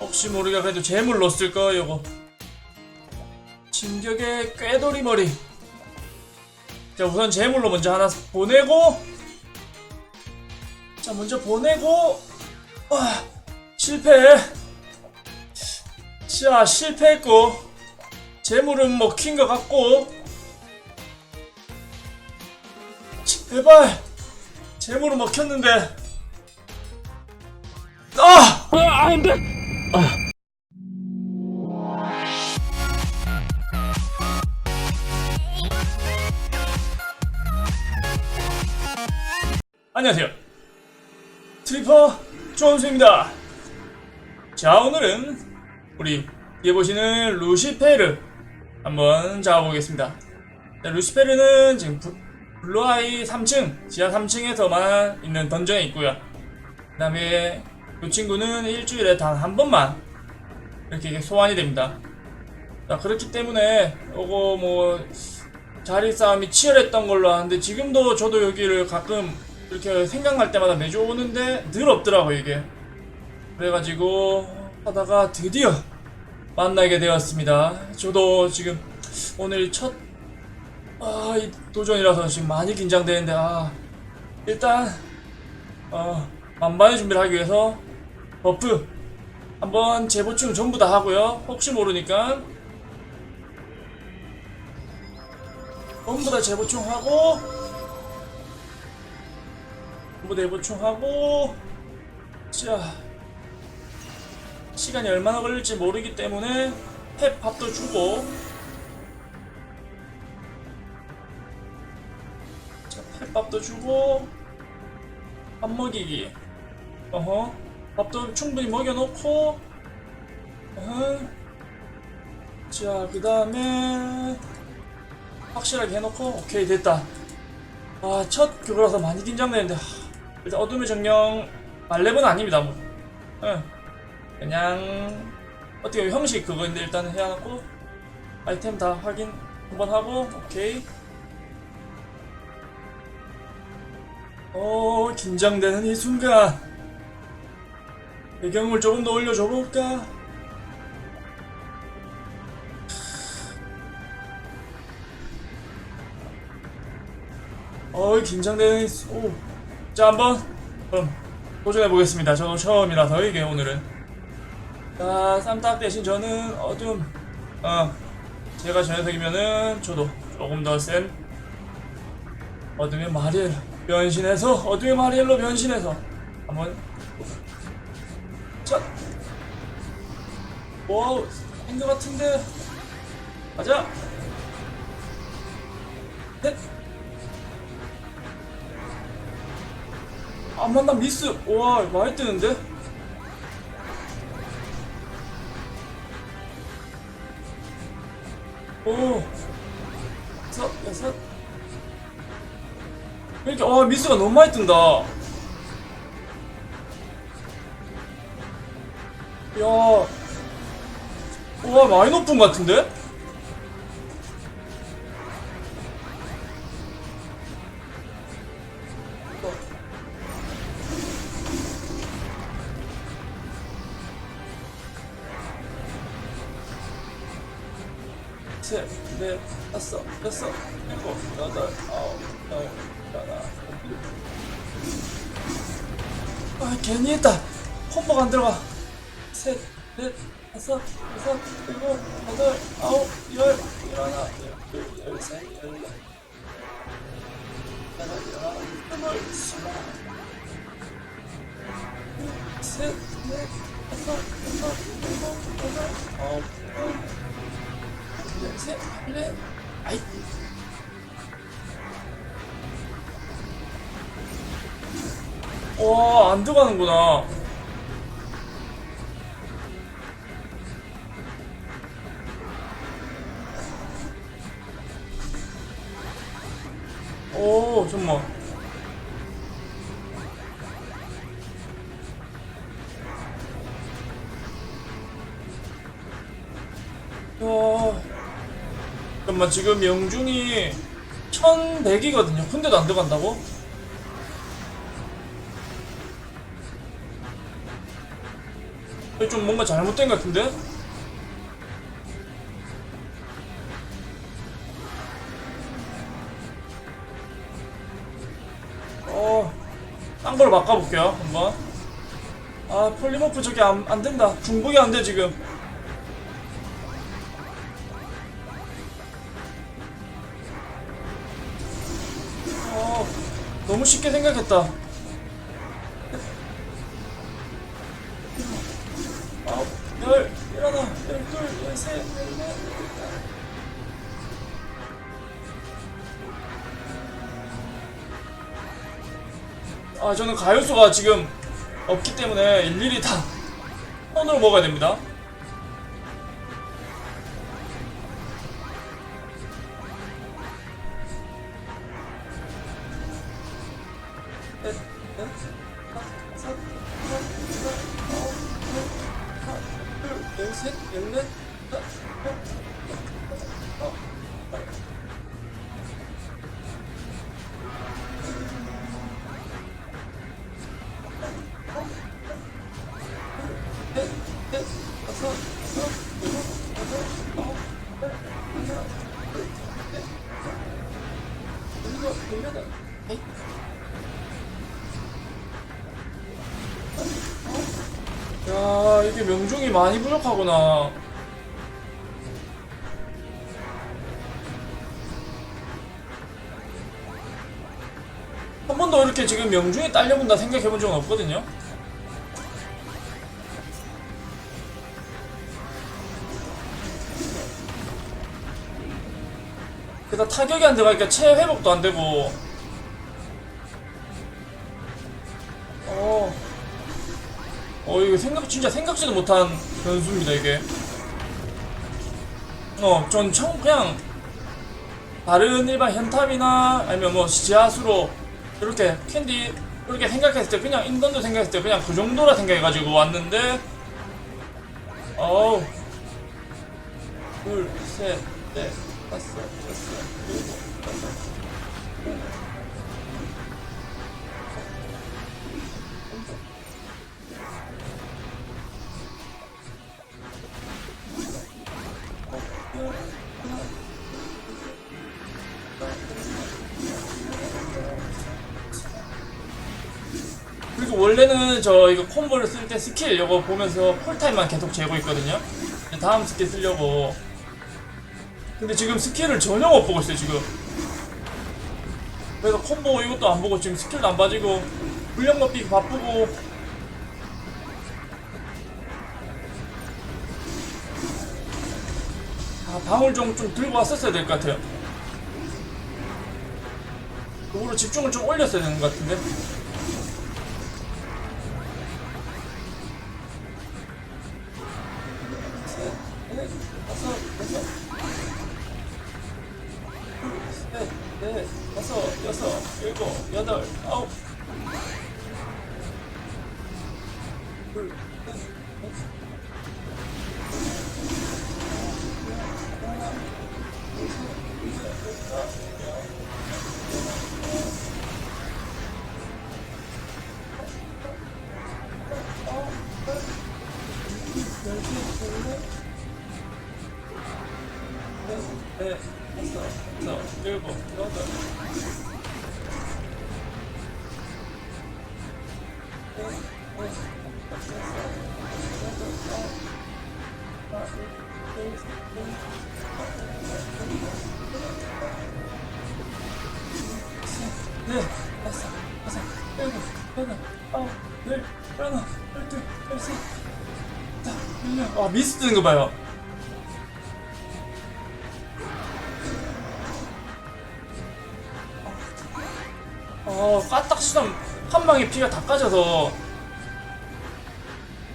혹시 모르게 그래도 재물 넣었을 거 요거? 진격의 꾀돌이 머리. 자 우선 재물로 먼저 하나 보내고 자 먼저 보내고 와 실패. 자 실패했고 재물은 먹힌 것 같고. 제발. 재물은 먹혔는데. 아! 아, 안 돼! 안녕하세요. 트리퍼 조원수입니다. 자, 오늘은 우리 뒤에 보시는 루시페르 한번 잡아보겠습니다. 자, 루시페르는 지금 부- 블루아이 3층, 지하 3층에서만 있는 던전에 있고요. 그 다음에 이 친구는 일주일에 단 한 번만 이렇게 소환이 됩니다. 자, 그렇기 때문에 요거 뭐 자리 싸움이 치열했던 걸로 아는데 지금도 저도 여기를 가끔 이렇게 생각날 때마다 매주 오는데 늘 없더라고 이게 그래가지고 하다가 드디어 만나게 되었습니다 저도 지금 오늘 첫 아, 이 도전이라서 지금 많이 긴장되는데 아 일단 어 만반의 준비를 하기 위해서 버프. 한번 재보충 전부 다 하고요. 혹시 모르니까. 전부 다 재보충하고 전부 다 재보충하고. 자 시간이 얼마나 걸릴지 모르기 때문에 펫 밥도 주고. 자, 펫 밥도 주고. 밥 먹이기. 어허 밥도 충분히 먹여놓고 어허 자그 다음에 확실하게 해놓고 오케이 됐다. 아 첫 그거라서 많이 긴장되는데 하, 일단 어둠의 정령 말렙은 아닙니다 뭐. 응. 그냥 어떻게 보면 형식 그거인데 일단 해놓고 아이템 다 확인 한번 하고 오케이. 어 긴장되는 이 순간 배경을 조금 더 올려줘 볼까? 어이 수- 오. 자 한번 그럼 도전해 보겠습니다. 저도 처음이라서 이게 오늘은. 자 쌈딱 대신 저는 어둠 어 제가 저 녀석이면은 저도 조금 더 센 어둠의 마리엘 변신해서 어둠의 마리엘로 변신해서 한번 자 와우 한것 같은데. 가자. 넷 안 만나 미스. 와 많이 뜨는데? 오. 여섯 여섯. 이렇게 와 미스가 너무 많이 뜬다 야 높은 것 같은데? 괜히 했다. 콤보가 안 들어가. 다섯, 여섯, 일곱, 여덟, 아홉, 열, 열하나, 열둘, 열셋, 열넷, 열여덟, 열아홉, 열, 스물. 셋, 넷, 다섯, 여섯, 일곱, 여덟, 아홉, 열. 셋, 넷, 아이. 와, 안 들어가는구나. 오, 잠깐만. 야. 잠깐만 지금 영중이 1100이거든요 근데도 안 들어간다고? 좀좀 뭔가 잘못된 것 같은데? 바꿔볼게요, 한번. 아, 폴리머프 저기 안, 안 된다. 중복이 안 돼, 지금. 어, 너무 쉽게 생각했다. 아홉, 열, 열하나, 열둘, 열셋, 열넷. 아, 저는 가요수가 지금 없기 때문에 일일이 다 손으로 먹어야 됩니다. 명중이 많이 부족하구나. 한 번도 이렇게 지금 명중이 딸려본다 생각해본 적은 없거든요. 게다가 타격이 안 들어가니까 체해 회복도 안 되고 어 이거 생각 진짜 생각지도 못한 변수입니다 이게. 어전 처음 그냥 다른 일반 현탑이나 아니면 뭐 지하수로 이렇게 캔디 이렇게 생각했을 때 그냥 인던도 생각했을 때 그냥 그 정도라 생각해가지고 왔는데 어우 둘셋넷 다섯 여섯 일곱 여덟 그리고 원래는 저 이거 콤보를 쓸 때 스킬 이거 보면서 폴타임만 계속 재고 있거든요. 다음 스킬 쓰려고. 근데 지금 스킬을 전혀 못 보고 있어요 지금. 그래서 콤보 이것도 안 보고 지금 스킬도 안 빠지고 물량 먹기 바쁘고. 방울 좀, 좀 들고 왔었어야 될 것 같아요. 그거로 집중을 좀 올렸어야 되는 것 같은데. 넷, 넷, 다섯. 와 미스 뜨는 거 봐요. 어, 까딱시담 한 방에 피가 다 까져서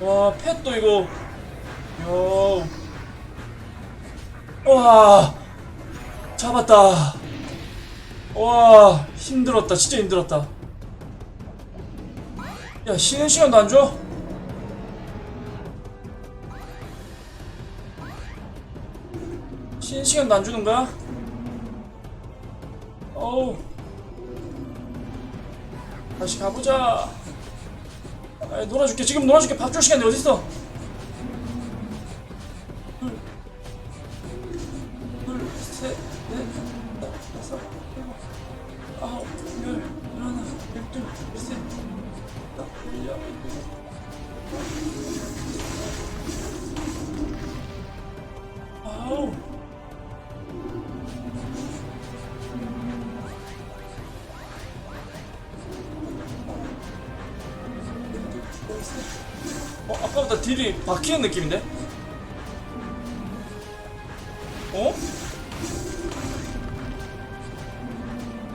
와, 펫도 이거 야. 와. 잡았다. 와, 힘들었다. 진짜 힘들었다. 야, 쉬는 시간도 안 줘? 쉬는 시간도 안 주는 거야? 어우. 다시 가보자. 아, 놀아줄게. 지금 놀아줄게. 밥 줄 시간이 어딨어? Yeah. 까보다 딜이 박히는 느낌인데? 어?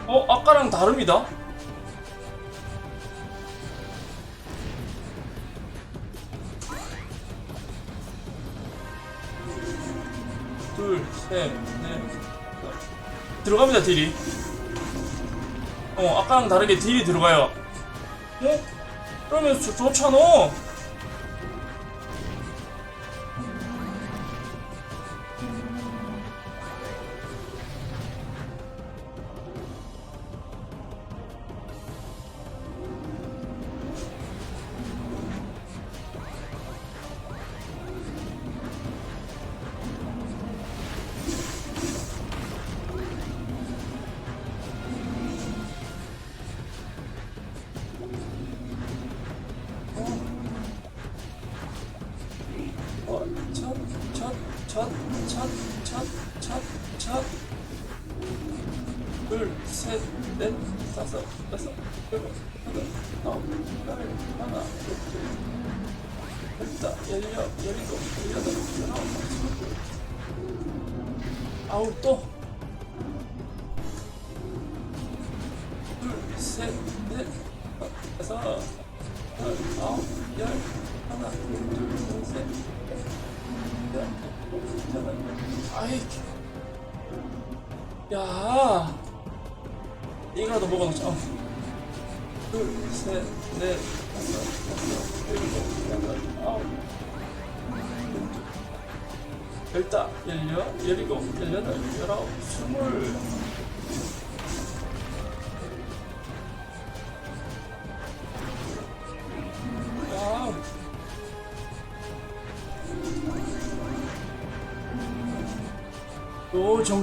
어 아까랑 다릅니다. 둘, 셋, 넷, 다섯. 들어갑니다 딜이. 어 아까랑 다르게 딜이 들어가요. 어? 그러면 좋, 좋잖아. 첫, 첫, 첫, 첫, 첫. 둘, 셋, 넷, 다섯, 여섯, 일곱, 여덟, 아홉, 열, 하나, 둘, 열다, 열여, 열일곱, 열여덟, 열아홉, 스물. 아홉 또. 둘, 셋, 넷, 다섯, 열, 아홉, 열, 하나, 둘, 셋, 넷, 아이, 야, 이거라도 먹어놓자. 어. 둘, 셋, 넷, 다섯, 일곱, 여덟, 아홉, 열다, 열여, 열일곱, 열여덟, 열아홉, 스물.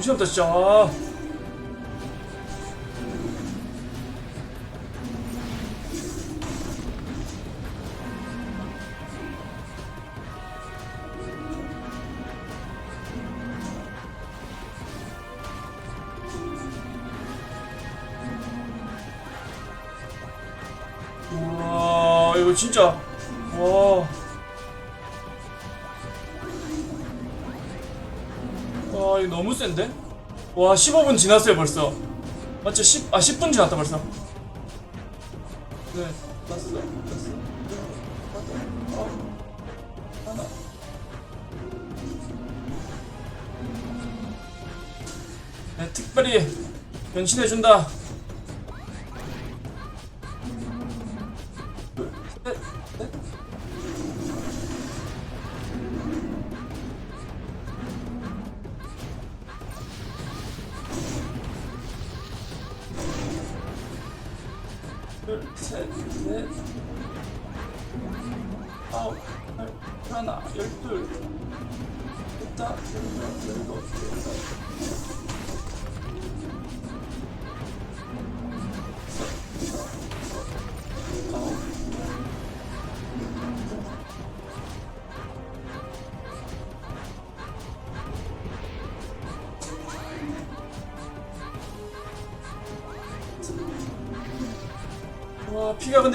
정신없다 진짜 아. 와 이거 진짜 와. 이거 너무 센데? 와 15분 지났어요 벌써 맞죠? 10, 아 10분 지났다 벌써 네 일곱 여덟 아홉 하나 네 특별히 변신해준다 둘, 셋, 넷, 아홉, 열, 하나, 열둘, 됐다, 열여섯, 열일곱, 여덟,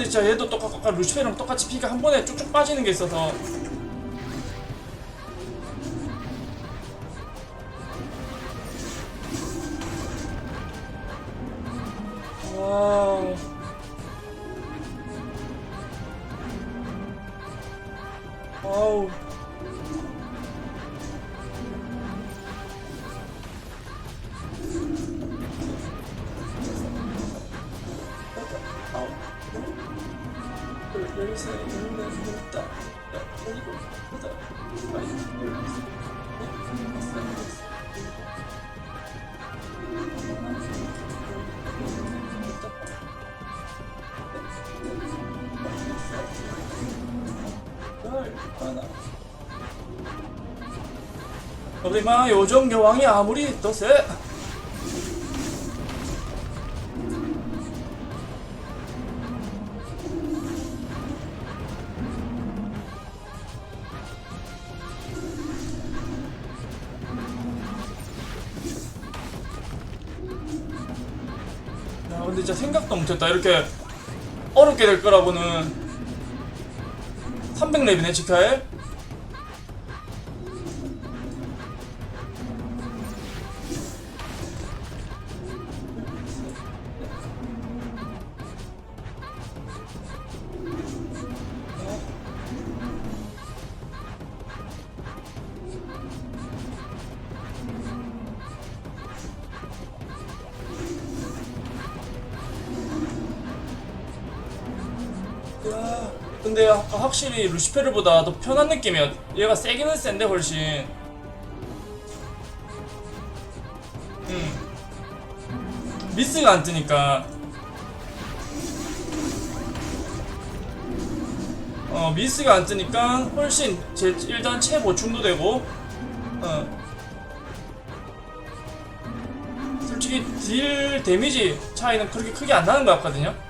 진짜 얘도 똑같 아까 루시페랑 똑같이 피가 한 번에 쭉쭉 빠지는 게 있어서 우리 마 요정 여왕이 아무리 더 세. 야 근데 진짜 생각도 못했다. 이렇게 어렵게 될 거라고는 300렙이네 지카엘 야, 근데 확실히 루시페르보다 더 편한 느낌이야. 얘가 세기는 센데 훨씬. 음. 미스가 안 뜨니까. 어, 미스가 안 뜨니까 훨씬 제 일단 체 보충도 되고. 어. 솔직히 딜 데미지 차이는 그렇게 크게 안 나는 것 같거든요.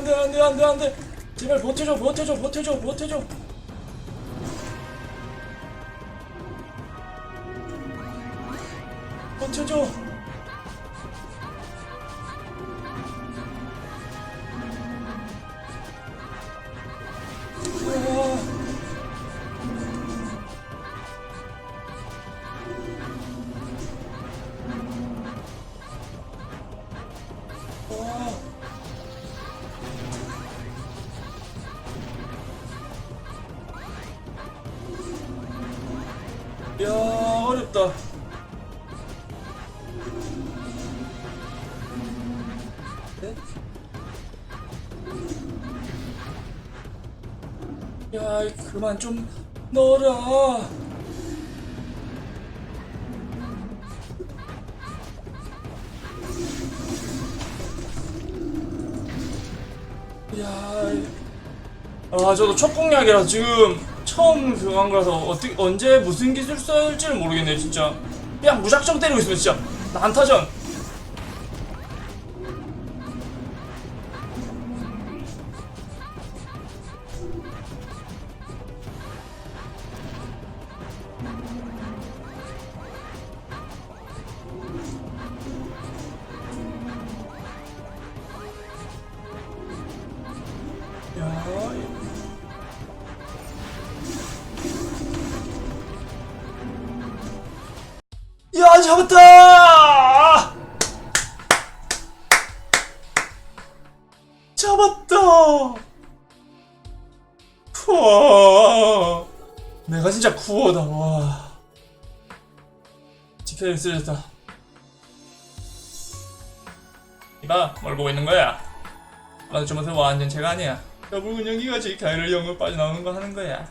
안돼 안돼 안돼 안돼 제발 버텨줘 버텨줘 버텨줘 버텨줘 버텨줘 아. 아. 어렵다. 네? 야 이- 그만 좀 넣어라 야 이- 아 저도 첫 공략이라 지금 처음 한 거라서 어떻게 언제 무슨 기술 쓸지를 모르겠네 진짜. 그냥 무작정 때리고 있으면 진짜 난타전 내가 진짜 쿠어다 와 지켜야 쓰졌다 이봐 뭘 보고 있는 거야 나도 좀 어서 완전 제가 아니야 여붉은 연기가 지카이를 영을 빠져나오는 거 하는 거야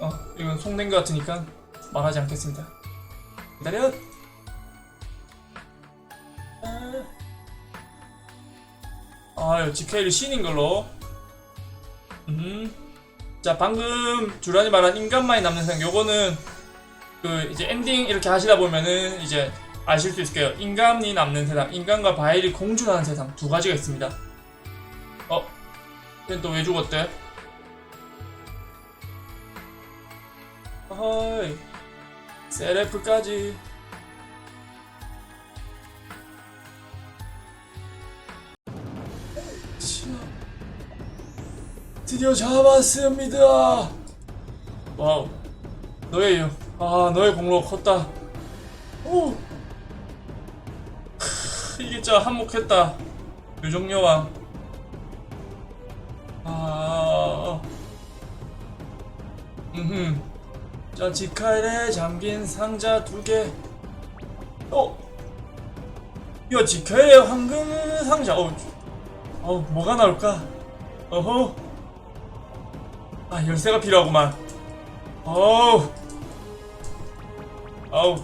어 이건 속낸 거 같으니까 말하지 않겠습니다. 기다려. 아, 아 GK를 신인 걸로. 음. 자, 방금 주란이 말한 인간만이 남는 세상. 요거는 그 이제 엔딩 이렇게 하시다 보면은 이제 아실 수 있을 거예요. 인간이 남는 세상, 인간과 바일이 공존하는 세상 두 가지가 있습니다. 어? 걘 또 왜 죽었대? 어이. 세레프까지 드디어 잡았습니다 와우 너의 아 너의 공로가 컸다 오 크, 이게 진짜 한몫했다 유종여왕 아 음흠 자, 지카엘에 잠긴 상자 두 개. 어? 야, 지카엘의 황금 상자. 어, 어, 뭐가 나올까? 어허. 아, 열쇠가 필요하구만. 어우. 아우.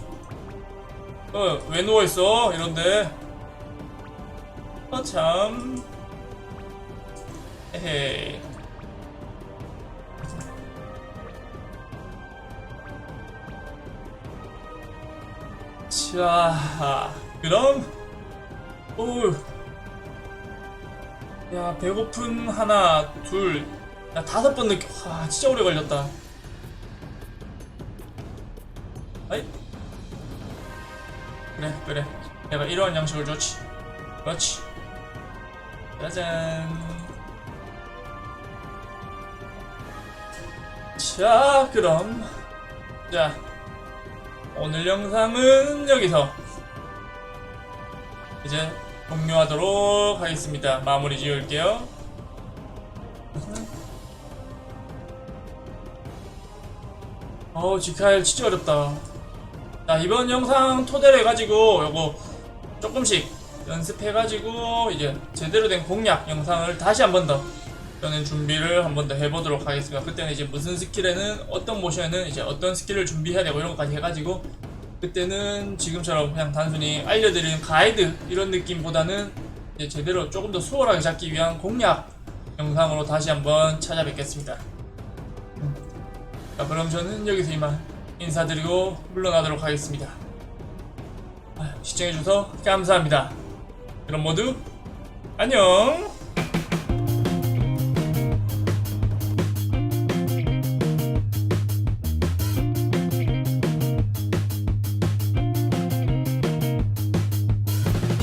어, 왜 누워있어? 이런데. 아, 참. 에헤이. 자, 그럼 오, 야 배고픈 하나, 둘, 야 다섯 번 느껴. 와, 진짜 오래 걸렸다. 아이, 그래, 그래. 내가 이러한 양식을 줬지. 그렇지. 짜잔. 자 그럼. 자 오늘 영상은 여기서 이제 종료하도록 하겠습니다. 마무리 지을게요 어우 지카엘 진짜 어렵다. 자 이번 영상 토대로 해가지고 요거 조금씩 연습해가지고 이제 제대로 된 공략 영상을 다시 한 번 더 저는 준비를 한 번 더 해보도록 하겠습니다. 그때는 이제 무슨 스킬에는 어떤 모션에는 이제 어떤 스킬을 준비해야 되고 이런 것까지 해가지고 그때는 지금처럼 그냥 단순히 알려드리는 가이드 이런 느낌보다는 제대로 조금 더 수월하게 잡기 위한 공략 영상으로 다시 한번 찾아뵙겠습니다 자, 그럼 저는 여기서 이만 인사드리고 물러나도록 하겠습니다. 아유, 시청해주셔서 감사합니다. 그럼 모두 안녕!